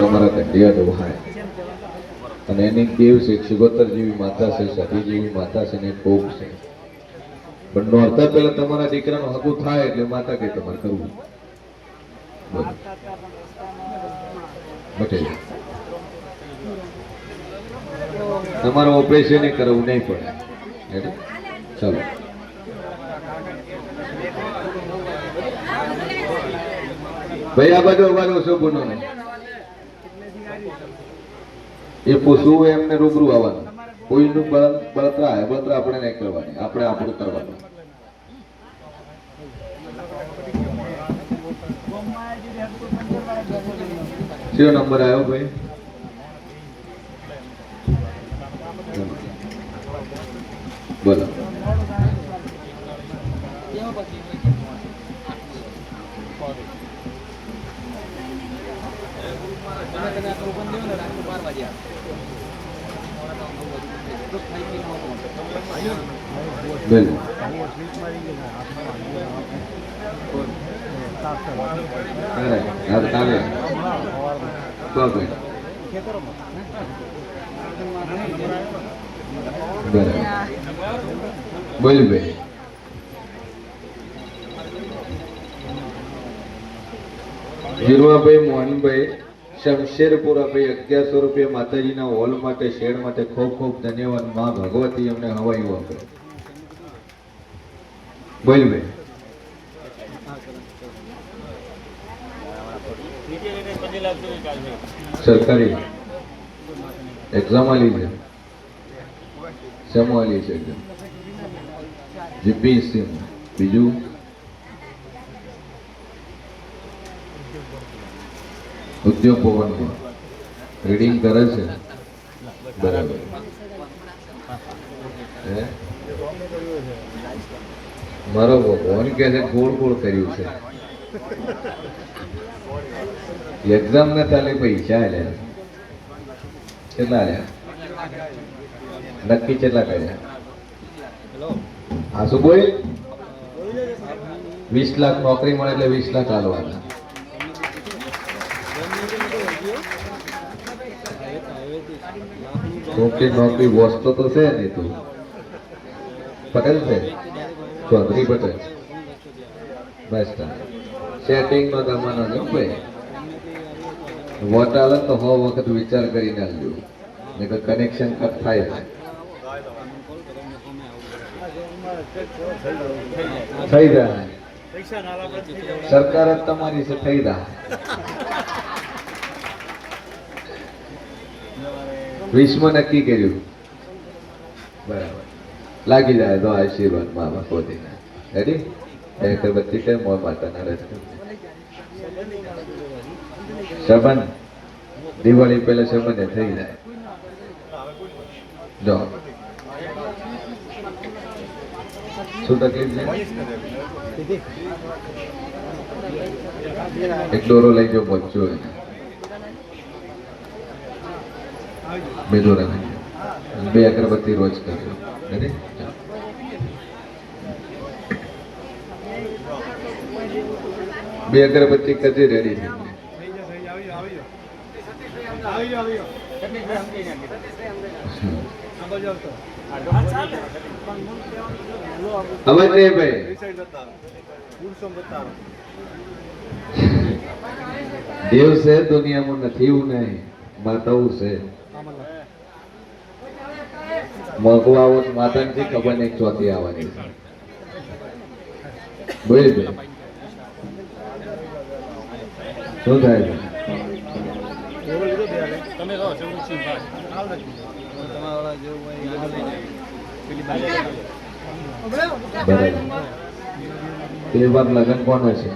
તમારા કંડિયા દોહાય અને એની દેવ છે શિગોતર જેવી માતા છે સતી જેવી માતા છે ને કોક છે. પણ નોરતા પહેલા તમારા દીકરાનું હકુ થાય એટલે માતા કે તમારે કરવું. તમારું ઓપરેશન કરવું નહીં પડે? ચાલો. ભાઈ, આ બાજુ અવાજ ઓછો બોલો એ પૂછવું હોય એમને રૂબરૂ આવવાનું. કોઈનું બળ- બળતરા હે બળતરા આપણે નહીં કરવાની. આપણે આપણું કરવાનું. કયો નંબર આવ્યો ભાઈ? બોલો. બોલો અરે, આ કાલે તો ભાઈ બરાબર. બોલ ભાઈ. જીરવાભાઈ મોહનભાઈ શમશેરપુરા ભાઈ અગિયારસો રૂપિયા માતાજીના હોલ માટે શેડ માટે ખૂબ ખૂબ ધન્યવાદ. માં ભગવતી અમને હવાયું આપે. બોલ ભાઈ સરકારી. એક્ઝામ આલી છે. સેમો આલી છે એક્ઝામ જીપીએસસી બીજું? ઉદ્યોગ ભવનમાં રીડિંગ કરે છે. બરાબર. હે? મારો ભગવાન કે છે, ગોળ ગોળ કર્યું છે. એક્ઝામ ને ચાલે પૈસા આલ્યા. કેટલા આલ્યા? નક્કી કેટલા કર્યા? આ શું બોલ? વીસ લાખ નોકરી મળે એટલે વીસ લાખ આલવાના. નોકરી નોકરી વસ્તો તો છે નહીં તું. પટેલ છે? ચૌધરી પટેલ. બેસ્ટ સેટિંગ નો જમાનો છે ભાઈ. વોટ આવે તો હો વખત વિચાર કરીને આવજો નહીં તો કનેક્શન કટ થાય છે થઈ જાય. સરકાર જ તમારી છે થઈ જાય. વિશ્વમાં નક્કી કર્યું. બરાબર. લાગી જાય તો આશીર્વાદ મામા ભગવતીના રેડી એ અગરબત્તી કે મોર માતાના રસ્તે સંબંધ દિવાળી પહેલા સંબંધ થઈ જાય. જો. શું તકલીફ છે? એક દોરો લઈ જાઓ પહોંચ્યો એને. બે દોરા લઈ જાઓ. બે અગરબત્તી રોજ કરજો રેડી બે અગરબત્તી કરજે રેડી થઈ અવાજ નહીં ભાઈ દેવ છે દુનિયામાં નથી એવું નહીં માતાઓ છે મગવા માતાજી ખબર નહીં ચોથી આવવાની. છે બોલ શું થાય છે? બરાબર. બે વાર લગ્ન કોને છે?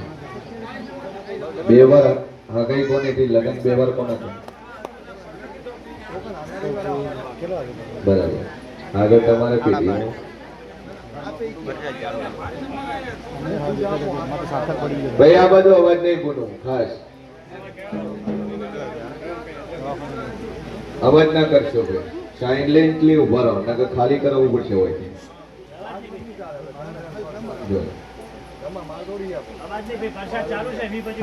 બે વાર હગાઈ કોની થી લગ્ન બે વાર કોને છે બરાબર. આગળ તમારે પેઢી ભાઈ આ બધો અવાજ નહીં ગુનો ખાસ. અવાજ ના કરશો ભાઈ. સાયલેન્ટલી ઊભા રહો નકર ખાલી કરાવવું પડશે હોય.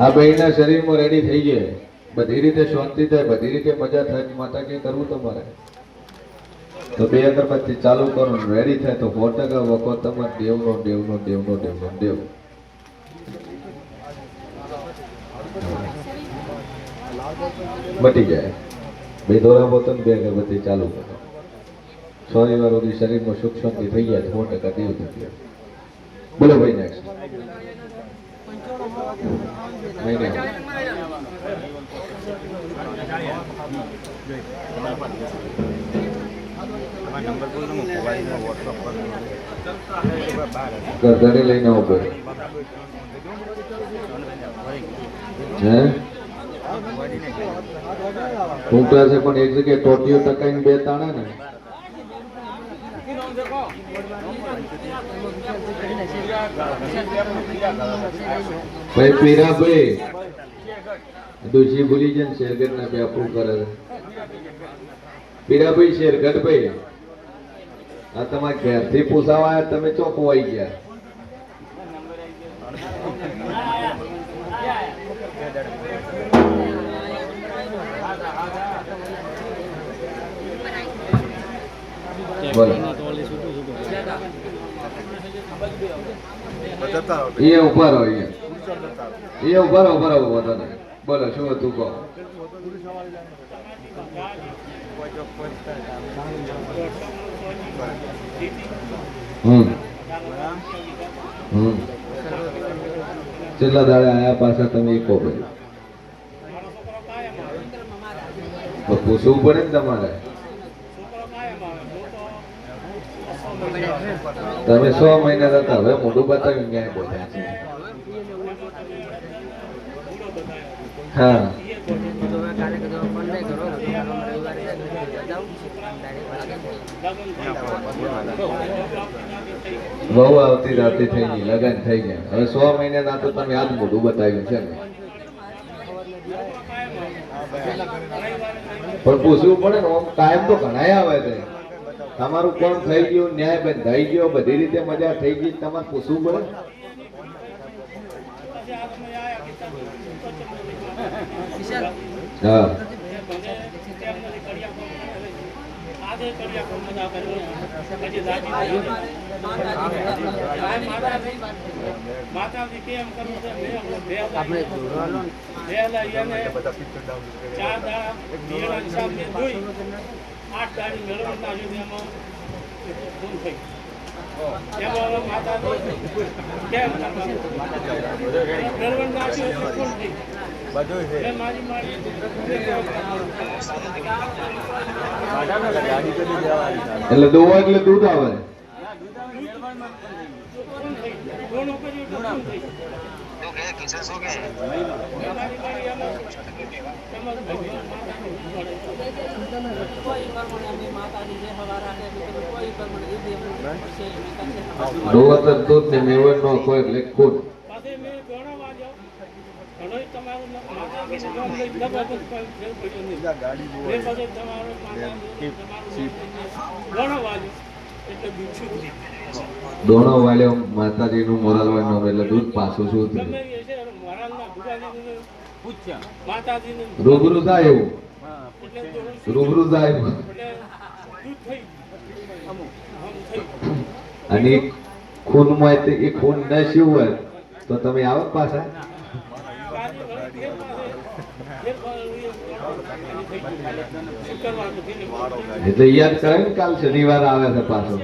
આ ભાઈના શરીરમાં રેડી થઈ જાય બધી રીતે શાંતિ થાય બધી રીતે મજા થાય માતા કે કરવું તમારે. તો બે અગરબત્તી ચાલુ કરો રેડી થાય તો સો ટકા વખો તમારે દેવનો દેવનો દેવનો દેવનો, દેવ. મટી જાય. બે દોરા બોતલ બે અગરબત્તી ચાલુ કરો. શનિવાર સુધી શરીરમાં સુખ શાંતિ થઈ જાય તો સો ટકા દેવ થઈ ગયા બોલો ભાઈ નેક્સ્ટ નહીં નહીં નંબર બોલ તમે મોબાઈલમાં વોટ્સઅપ પર ગરદને લઈને ભાઈ હે? છે પણ એક જગ્યાએ ટોટીઓ ટકાઈને બે તાણે ને. ભાઈ પીરા ભાઈ દોશી ભૂલી જાય શેરગઢ ના બે આપણું કરે છે. પીરાભાઈ શેરગઢ ભાઈ આ તમારા ઘેરથી પૂછાવા તમે ચોકવાઈ ગયા. બોલો જતા રહો એ ઊભા રહો એ. ઊભા રહો રહો બોલો શું હતું કહો. છેલ્લા દાડે આયા પાછા તમે ભાઈ તો પૂછવું પડે ને તમારે. તમે સો મહિના હતા હવે મોઢું બતાવી ક્યાંય બોલ્યા છે? હા. બહુ આવતી રાતે થઈ ગઈ, લગન થઈ ગયા. હવે સો મહિના તો તમે આજ મોઢું બતાવ્યું છે ને. પણ પૂછવું પડે ને ટાઈમ તો ઘણા આવે છે. તમારું કોણ થઈ ગયું, ન્યાય બંધાઈ ગયો, બધી રીતે મજા થઈ ગઈ, તમારે પૂછવું પડે હા. માતાજી કેમ કરવું છે આપણે એને ચાર દાડા મેળા હિસાબને જોઈ. આઠ દાડી મેળવણના યુનિયમમાં પૂરું થઈ. એમાં માતાજી કેમ? કરવાનું થઈ. બધું છે. એટલે દોવા એટલે દૂધ આવે. દોવા દૂધ ને મેવડ નો કોઈ એટલે ખોટ પાસે મેં ગણવા જાઉં ઘણોય તમારું માતાજીનું નામ લઈ જબરદસ્ત કોઈ ફેર પડ્યો નહીં. બીજા ગાડી બહુ મેં બધે તમારું માતાજીનું તમારું નામ એટલે બીજું જ નહીં. દોણો વાલ્યો માતાજી નું મોરલ નો એટલે દૂધ પાછું શું થયું? રૂબરૂ થાય એવું? રૂબરૂ થાય? અને ખૂનમાં એ ખૂન ન શું હોય તો તમે આવો પાછા કાજે વળી ફેર પાસે ફેર પાસે થઈ ગયું. શુક્રવારનું થઈને એટલે યાદ કરે ને કાલ શનિવાર આવે છે પાછો.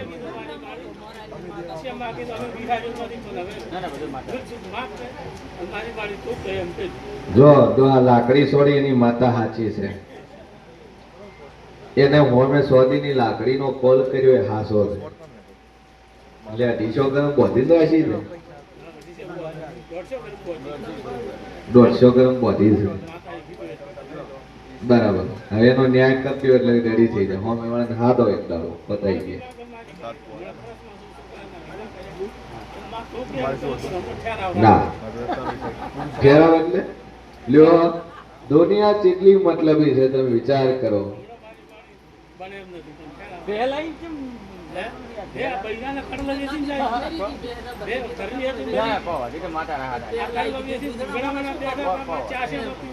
જો જો આ લાકડી સોડી એની માતા સાચી છે. એને હોમે સોદીની લાકડીનો કોલ કર્યો એ હાસો છે. એટલે અઢીસો ગ્રામ બોધી તો હશી દોઢસો ગ્રામ બોધી છે. બરાબર. હવે એનો ન્યાય કરતી હોય એટલે રેડી થઈ જાય. હોમ વાળાને હાથ હોય એક દાડો પતાઈ ગયો ના. ફેરાવ એટલે? લ્યો, દુનિયા કેટલી મતલબી છે, તમે વિચાર કરો. પહેલા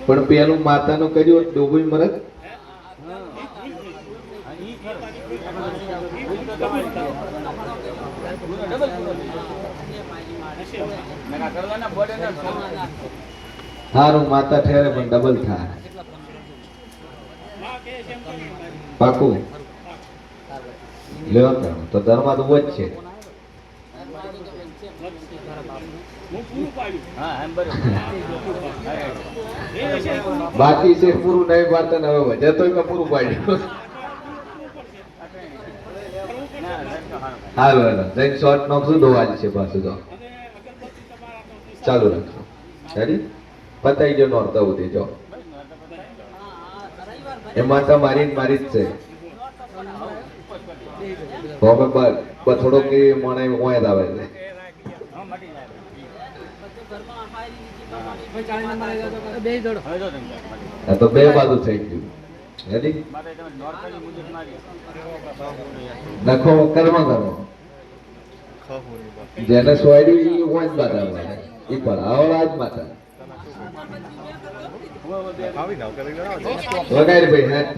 પણ પેલું માતાનું કર્યું ડોબી મરદ. સારું માતા ઠેરે પણ ડબલ થાય. પાકું. લેવા તો. ધર્મા તો વચ છે. હું પૂરું પાડ્યું હા, એમ બરોબર. એ વિશે પૂરું બાકી છે પૂરું નહીં પાડતા ને હવે વધે તો પૂરું પાડ્યું. હાલો હાલો. જઈને શોર્ટ નો શું ધોવા છે પાછું તમારા હાથમાંથી ચાલુ રાખજો. રેડી પતાઈ ગયો નોરતા ઉદે જો. એમાં તો મારી ને મારી જ છે. બ- થોડો કે મને ઓય જ આવે છે જો તો બે બાજુ થઈ ગયું. રેડી કર્મ કરો. જેને જ બાધા આવે એ પડાવો આજ માતા. વગાડ ભાઈ હેત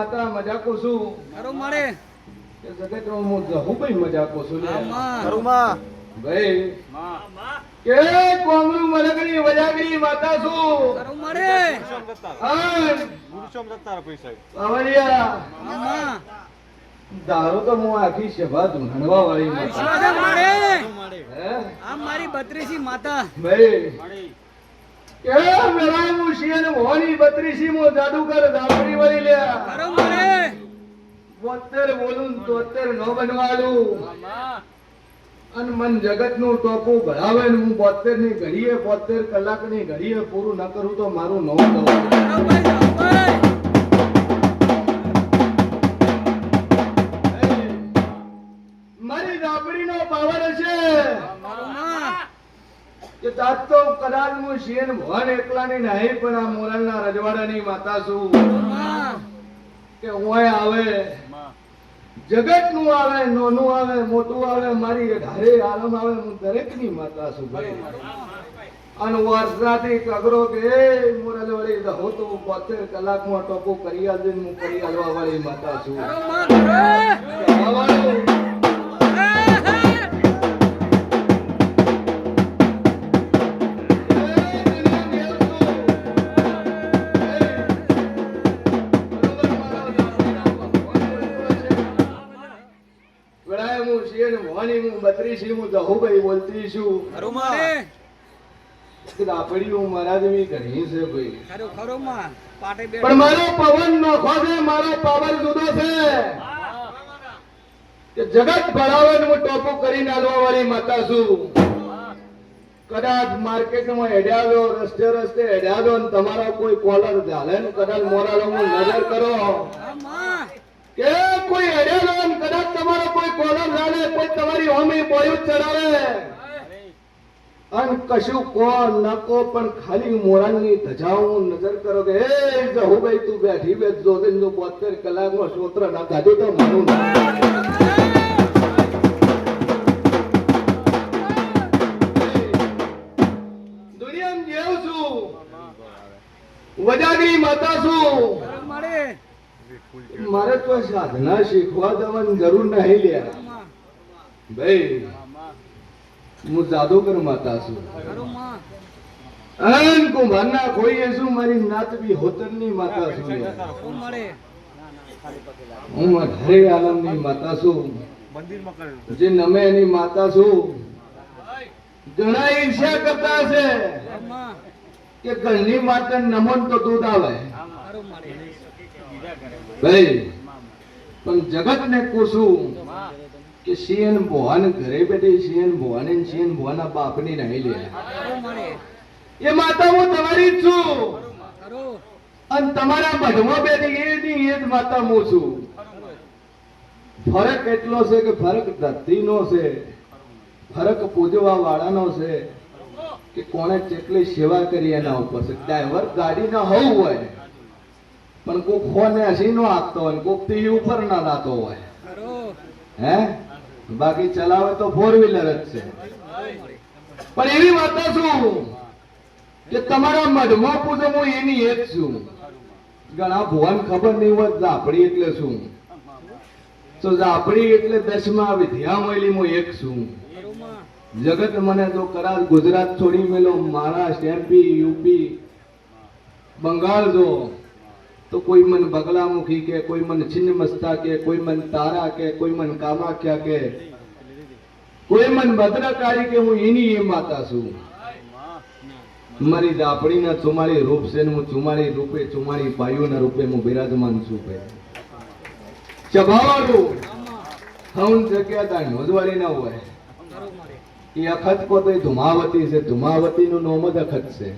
માતા મજાકો છું. મારો મારે કે જગતમાં હું મજાકો છું આમાં. ભાઈ માં કે કોમરું મલકની વજાગરી માતા છું. કરો મારે અન પાવડિયા આમાં. દારૂ તો હું આખી સભા ધૂણવા વાળી માતા મારે આ મારી બત્રીસી માતા. ભાઈ મળી કે મેરા શિયન મોહની બત્રીસી મો જાદુગર દાપરી વાળી લ્યા કરો મારે બોતેર બોલું તોતેર નો બનવાડું. અન મન જગતનું ટોપું ભરાવે ને હું બોતેરની ઘડીએ બોતેર કલાકની ઘડીએ પૂરું ન કરું તો મારું નવું દઉં કે તો કદાચ હું શિયન ભવન એકલાની નહીં પણ આ મોરલના રજવાડાની માતા છું. કે ઓય આવે. જગતનું આવે નોનું આવે મોટું આવે મારી ઘરે આલમ આવે હું દરેકની માતા છું ભાઈ. અને વર્ષાથી કગરો કે મોરલ વળી તો હું તો બોતેર કલાકમાં ટોપો કરી આજે હું કરી આલવા વાળી માતા છું. જહુભાઈ બોલતી છું કરો મારે કે દાપડી હું મારા જેવી ઘણી છે ભાઈ. ખરો ખરો માં. પાટે પણ મારો પવન નોખો છે મારો પાવર જુદો છે. કે જગત ભણાવે હું ટોપો કરી આલવા વાળી માતા છું. કદાચ માર્કેટમાં હેડ્યાલો રસ્તે રસ્તે હેડ્યાલો ને તમારો કોઈ કોલર ચાલે ને કદાચ મોરાલો હું નજર કરો. કે કોઈ હેડ્યાલો ને કદાચ તમારો કોઈ કોલર ચાલે કોઈ તમારી હોમી બોયું ચડાવે. અન કશું કો ન પણ ખાલી મોરાની ધજાઓ નજર કરો કે, એ જહુભાઈ તું બેઠી બેઠ જો જો બોતેર કલાકમાં સોત્ર ના કાઢ્યું તો મારું વજાગરી માતા છું. મારે તો સાધના શીખવા જવાની જરૂર નહીં લે ભાઈ હું જાદુગર માતા છું. અન કુંભારના કોઈ શું મારી નાતવી હોતરની માતા છું. હું અઢારે આલમની માતા છું. જે નમે એની માતા છું. ઘણા ઈર્ષ્યા કરતા છે કે ઘરની માતા નમન તો દૂધ આવે. ભાઈ, પણ જગત ને પૂછું કે શિયન ભોવાન ઘરે બેઠી શિયન ભોવાને ને શિયન ભોવાના બાપની નહીં લે. એ માતા, હું તમારી જ છું. અને તમારા મઢમાં બેઠી એ ની એ જ માતા હું છું. ફરક એટલો છે કે ફરક ધરતીનો છે. ફરક પૂજવા વાળાનો છે કે કોણે કેટલી સેવા કરી એના ઉપર છે. ડ્રાઈવર ગાડી ના હોવું હોય, પણ કોક ફોને હસી નો આપતો હોય કોક ટીવી ઉપર ના લાતો હોય. હે? બાકી ચલાવે તો ફોર વ્હીલર જ છે. પણ એવી વાત શું? કે તમારા મઢમાં પૂછો હું એની એક છું. ઘણા ભુવન ખબર નહીં હોય ઝાપડી એટલે શું? તો ઝાપડી એટલે દસમા વિદ્યા મળેલી હું એક છું. જગત મને તો કરાર ગુજરાત છોડી મેલો મહારાષ્ટ્ર એમપી યુપી, બંગાળ જો. તો કોઈ મન બગલામુખી કે કોઈ મન છિન્નમસ્તા કે કોઈ મન તારા કે કોઈ મન કામાખ્યા કે કોઈ મન ભદ્રકારી કે હું એની એ માતા છું મારી દાપડીના ચુમાળી રૂપ છે હું ચુમાળી રૂપે ચુમાળી બાયુના રૂપે હું બિરાજમાન છું ભાઈ ચભાવાળું હવન જગ્યા તા નોંધવાળી ના હોય એ અખત પોતે ધુમાવતી છે ધુમાવતી નું નામ જ અખત છે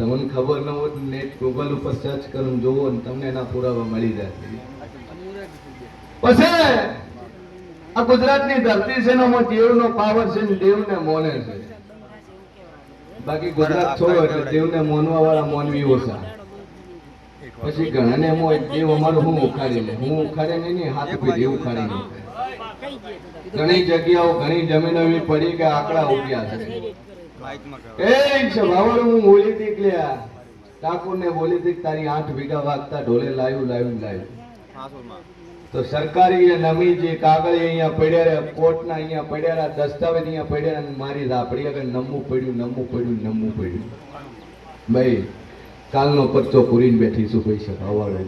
તમને ખબર ન હોય નેટ ગૂગલ ઉપર સર્ચ કરો ને જોવો ને તમને એના પુરાવા મળી જાય. પછી આ ગુજરાતની ધરતી છે ને એમાં દેવનો પાવર છે ને દેવને મોને છે. બાકી ગુજરાત છોડો એટલે દેવને મોનવા વાળા મોનવી ઓછા પછી ઘણાને એમ હોય દેવ અમારું હું ઉખાડી લે? હું ઉખાડે નહીં હાથ હાથ દેવ ઉખાડી નહીં ઘણી જગ્યાઓ, ઘણી જમીનો એવી પડી કે આંકડા ઉગ્યા છે. એ ભાવર હું બોલી હતી આ ઠાકોરને બોલી હતી તારી આઠ વીઘા વાગતા ઢોલે લાવ્યું લાવ્યું લાવ્યું તો સરકારી નમી જે કાગળ અહીંયા પડ્યા રહ્યા કોર્ટના અહીંયા પડ્યા રહ્યા દસ્તાવેજ અહીંયા પડ્યા રહ્યા મારી રાપડી આગળ નમવું પડ્યું નમવું પડ્યું નમવું પડ્યું. ભાઈ કાલનો પરચો પૂરીને બેઠી છું પૈસા હવાળો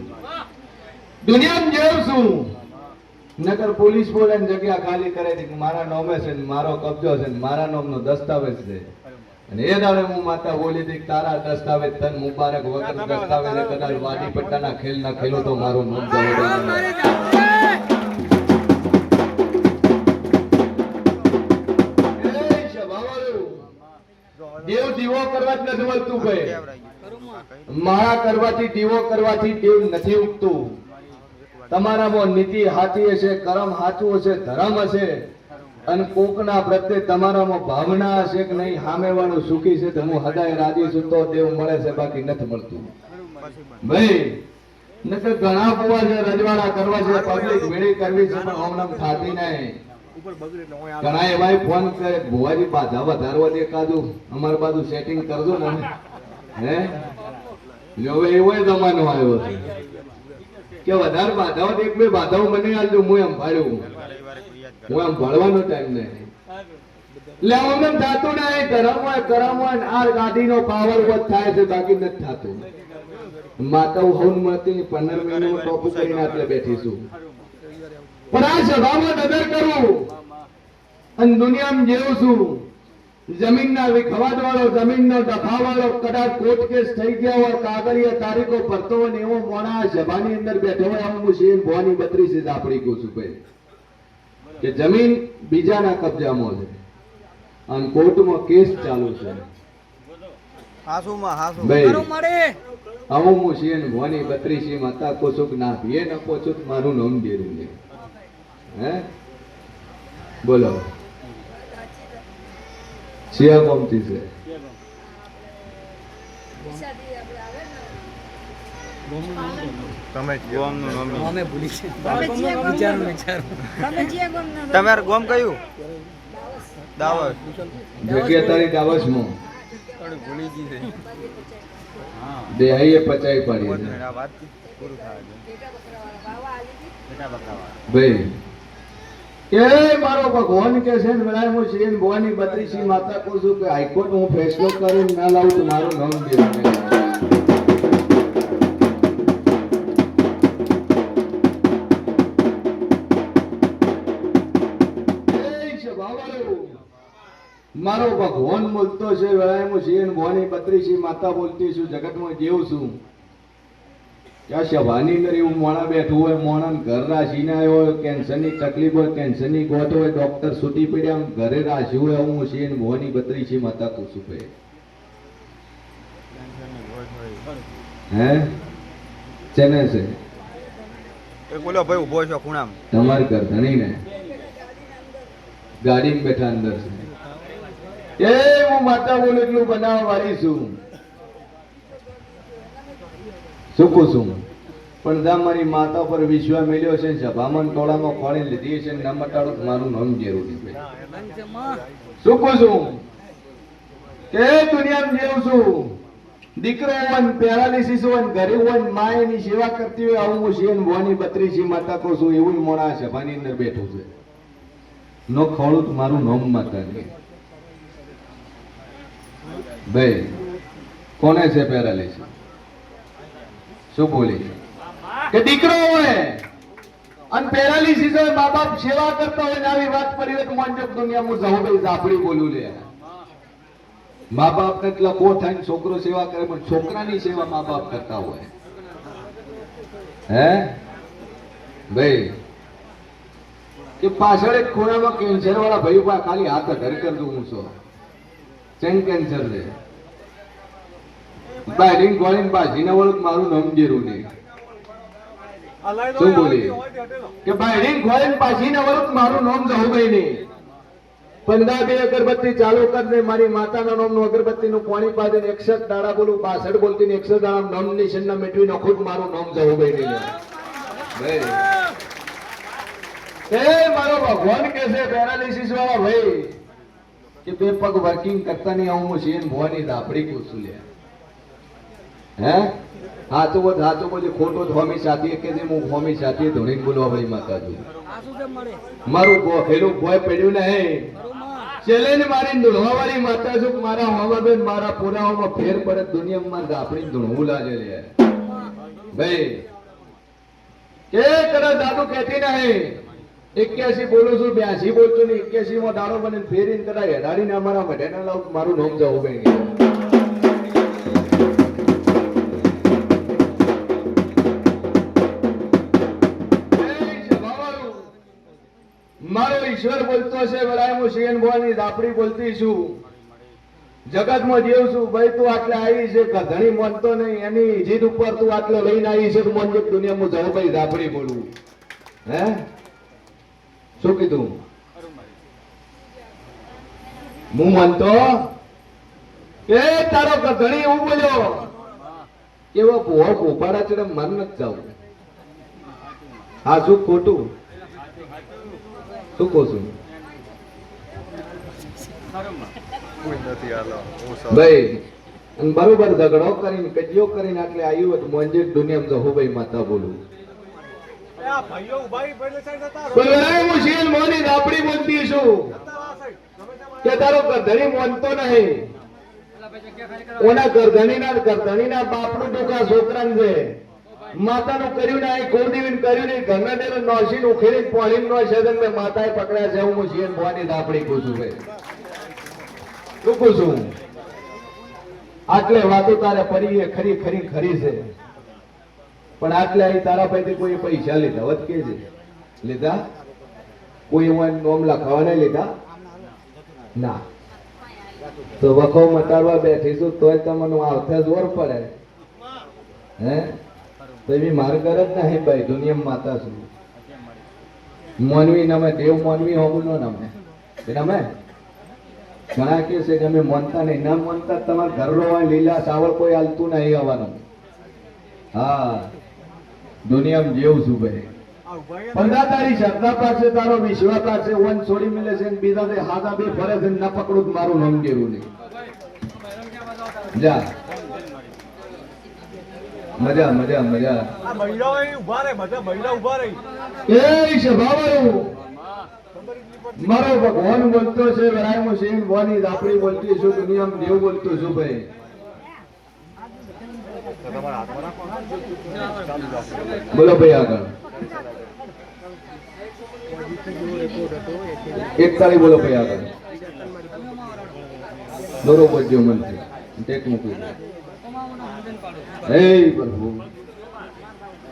દુનિયામાં જેવું છું. નગર પોલીસ બોલે જગ્યા ખાલી કરે છે મારા નોમે છે ને મારો કબજો છે ને મારા નોમનો દસ્તાવેજ છે. અને એ દાડે હું માતા બોલી હતી તારા દસ્તાવેજ તન મુબારક વગર દસ્તાવેજ કદાચ વાડી પટ્ટાના ખેલ ના ખેલો તો મારું સભાવાળું, દેવ દીવો કરવા જ નથી મળતું ભાઈ માળા કરવાથી દીવો કરવાથી દેવ નથી ઉગતું. તમારામાં નીતિ હાથી હશે કરમ સાચું હશે ધર્મ હશે. અને કોકના પ્રત્યે તમારામાં ભાવના હશે કે નહીં સામે વાળું સુખી છે હું હદાય રાજી છું, તો દેવ મળે છે, બાકી નથી મળતું. ભાઈ, નકર ઘણા બુવા છે, રજવાડા કરવા છે પબ્લિક ભેળી કરવી છે, પણ ઓમનામ થાતી નહીં. ઘણા એવાય ફોન કરે ભુવાજી, બાધા વધારવા દે એકાદું અમારી બાજુ સેટિંગ કરજો ને. હે? હવે એવો જમાનો આવ્યો કે વધારે બાધાઓ એક બે બાધાઓ મને આલજો, હું એમ ભાડ્યું હું આમ ભણવાનો ટાઈમ નહીં. એટલે અમને થતું નહીં. ધરમ હોય કરમ હોય ને આ ગાડીનો પાવર વધ થાય છે બાકી નથી થતું. માતા હું મળતી પંદર મહિનામાં ટોપ કરીને આપણે બેઠીશું પણ આ સભામાં નજર કરું. અને દુનિયામાં જેવું છું. જમીનના વિખવાદ વાળો જમીનનો ડફા વાળો કદાચ કોર્ટ કેસ થઈ ગયા હોય કાગળિયા તારીખો ભરતો હોય ને એવો મોણા આ સભાની અંદર બેઠો હોય હું શેર ભવાની બત્રીસ આપણી કહું છું ભાઈ. કે જમીન બીજાના કબજામાં છે. અને કોર્ટમાં કેસ ચાલુ છે. હાસુમાં હાસુ આવું હું શેન ભવાની બત્રીસી માતા કોસુક ના ન કોચુક મારું નામ છે. હે? બોલો. શિયા કોમતી છે. તમે ગોમનું નામ. અમે ભૂલી છે વિચારું વિચારું. તમારું ગોમ કયું? દાવત જગ્યા તારી દાવસમાં થોડી ભૂલી ગઈ છે. દેહાઈએ પચાઈ પડી આ વાત પૂરું ભાઈ. એ મારો ભગવાન કે છે ને બધા હું શ્રી ભવાની બત્રીસી માતા કહું છું કે હાઈકોર્ટ હું ફેસલો કરીને ના લાવું તો મારું નામ દેવું મારો ભગવાન બોલતો છે વેળાએ છે શ્રી ભવાની છે માતા બોલતી છું જગતમાં જેવું છું. ત્યાં સભાની અંદર એવું મોણા બેઠું હોય મોણા ઘર રાશી ના હોય હોય કેન્સરની તકલીફ હોય કેન્સરની ગોત હોય ડોક્ટર છૂટી પડ્યા આમ ઘરે રાશી હોય હું છીએ ને પત્રી છે માતા કુસુભાઈ હે? ચેને છે? બોલો ભાઈ ઊભો છો ખૂણામાં. તમારી ઘર ધણી ને ગાડીમાં બેઠા અંદર છે. એ હું માતા બોલ એટલું બનાવવા વાળી છું. સુખું છું? પણ દા, મારી માતા પર વિશ્વાસ મેળ્યો છે સભામાં ટોળામાં ખોળી લીધી છે ના મટાડો મારું નામ જરૂરી છે. પંચમાં છું? કે દુનિયામાં જેવું છું. દીકરો હોય પેરાલિસિસ હોય ગરીબ હોય ને મા એની સેવા કરતી હોય, આવું હું ને ભવાની બત્રીસી માતા કહું છું, એવું મોણા સભાની અંદર બેઠું છે. નો ખોળું મારું નોમ માતા નહીં ભાઈ કોને છે પેરાલિસ શું બોલી કે દીકરો હોય. અને પેરાલિસિસ હોય મા બાપ સેવા કરતા હોય આવી વાત કરી તો મોંજક દુનિયા હું જવું ભાઈ, ઝાપડી બોલું લે. મા બાપ ને એટલા બહુ થાય છોકરો સેવા કરે, પણ છોકરાની સેવા મા બાપ કરતા હોય. હે? ભાઈ, કે પાછળ એક ખૂણામાં કેન્સર વાળા ભાઈ ખાલી હાથ ધરી કર દઉં છો. ચેન કેન્સર છે. બાયડીન ગોળીન બાજીને વળું મારું નામ જેરું નહીં. અગરબત્તી ચાલુ કરી દે મારી માતાના નામનું બોલું, બાસઠ બોલતી ને એકસઠ દાડા નામ ના મેટવી નાખું મારું નામ જવું ભાઈ નહીં એ મારો ભગવાન કે છે પેરાલિસિસ વાળા ભાઈ. કે બે પગ વર્કિંગ કરતા નહીં, આવું હું સીએન ભવાની દાપડી કુસું લે. હે? હાચું બોલ હા તો ખોટું ખોટો ધોમી સાથી કે જે હું ધોમી સાથી ધોણી બોલવા ભાઈ માતા છું આ શું કેમ મળે મારું ગોખેલું ભોય પડ્યું નહીં છેલ્લે ને મારી ધૂણવા વાળી માતા છું મારા હોવાબેન મારા પુરાવામાં ફેર પડે, દુનિયામાં આપણી ધૂણવું લાગે લે. ભાઈ, કે કદાચ દાદુ કહેતી નહીં એક્યાસી બોલું છું, બ્યાસી બોલું ને એક્યાસી માં દાડો બને ફેરીને કદાચ હેડાડીને અમારા મઢેના લાવ, મારું નામ જવું બેન. મારો ઈશ્વર બોલતો છે વડાય હું શિયન ભવાની દાપડી બોલતી છું. જગતમાં જીવ છું, ભાઈ તું આટલે આવી છે ઘણી મનતો નહીં, એની જીદ ઉપર તું આટલે લઈને આવી છે મન દુનિયામાં જવું ભાઈ દાપડી બોલવું હે? શું કીધું? હું માનતો? એ તારો ગધણી હું બોલ્યો. એવો ભોહ ભોપાડા છે મન નથી જવું. હા શું ખોટું? શું કહું છું? ભાઈ બરોબર ઝઘડો કરીને કજિયો કરીને આટલે આવ્યું હોય તો મોંજે દુનિયામાં તો હું ભાઈ માતા બોલું. બોલવાય હું મોની દાપડી બોલતી છું. કે તારો ગરધણી મોનતો નહીં. ઓના ગરધણીના ગરધણીના બાપનું દુખા છોકરાને છે. માતાનું કર્યું ને અહીં કુળદેવીને કર્યું ને ઘરના ડેરે નોશીને ઉખેરીને પાણીને નો છેદન મેં માતાએ પકડ્યા છે હું મોની દાપડી કહું છું. ભાઈ છું આટલે વાતો તારે પડી ખરી ખરી ખરી છે. પણ આટલે અહીં તારા પાસેથી કોઈ પૈસા લીધા? વધ કે છે? લીધા? કોઈ એમાં નોમ લખાવા નહીં લીધા? ના. તો વખો મટાડવા બેઠીશું તોય તમને આવતા જોર પડે. હે? તો એવી માર ઘર જ નહીં ભાઈ, દુનિયામાં માતા છું. મોનવી નમે, દેવ મોનવી હોવું નો નમે. એ નમે? ઘણા કે છે કે અમે માનતા નહીં. ના માનતા તમારા ઘરનો લીલા ચાવલ કોઈ હાલતું નહીં આવવાનું હા. દુનિયામાં જેવું છું ભાઈ. બધા તારી શ્રદ્ધા પાસે તારો વિશ્વાસ પાસે વન છોડી મળે છે બીજા તે હાથા બે ફરે છે ને પકડું મારું નામ કેવું નહીં. જા. મજા મજા મજા. એ સ્વભાવ મારો ભગવાન બોલતો છે વરાયમાં સિંહ ભવાની આપણી બોલતી છું દુનિયામાં દેવ બોલતો છું ભાઈ. બોલો ભાઈ આગળ. એક તાળી બોલો ભાઈ આગળ. દોરો બોલજો મનથી. ટેક મૂકી. હે પ્રભુ.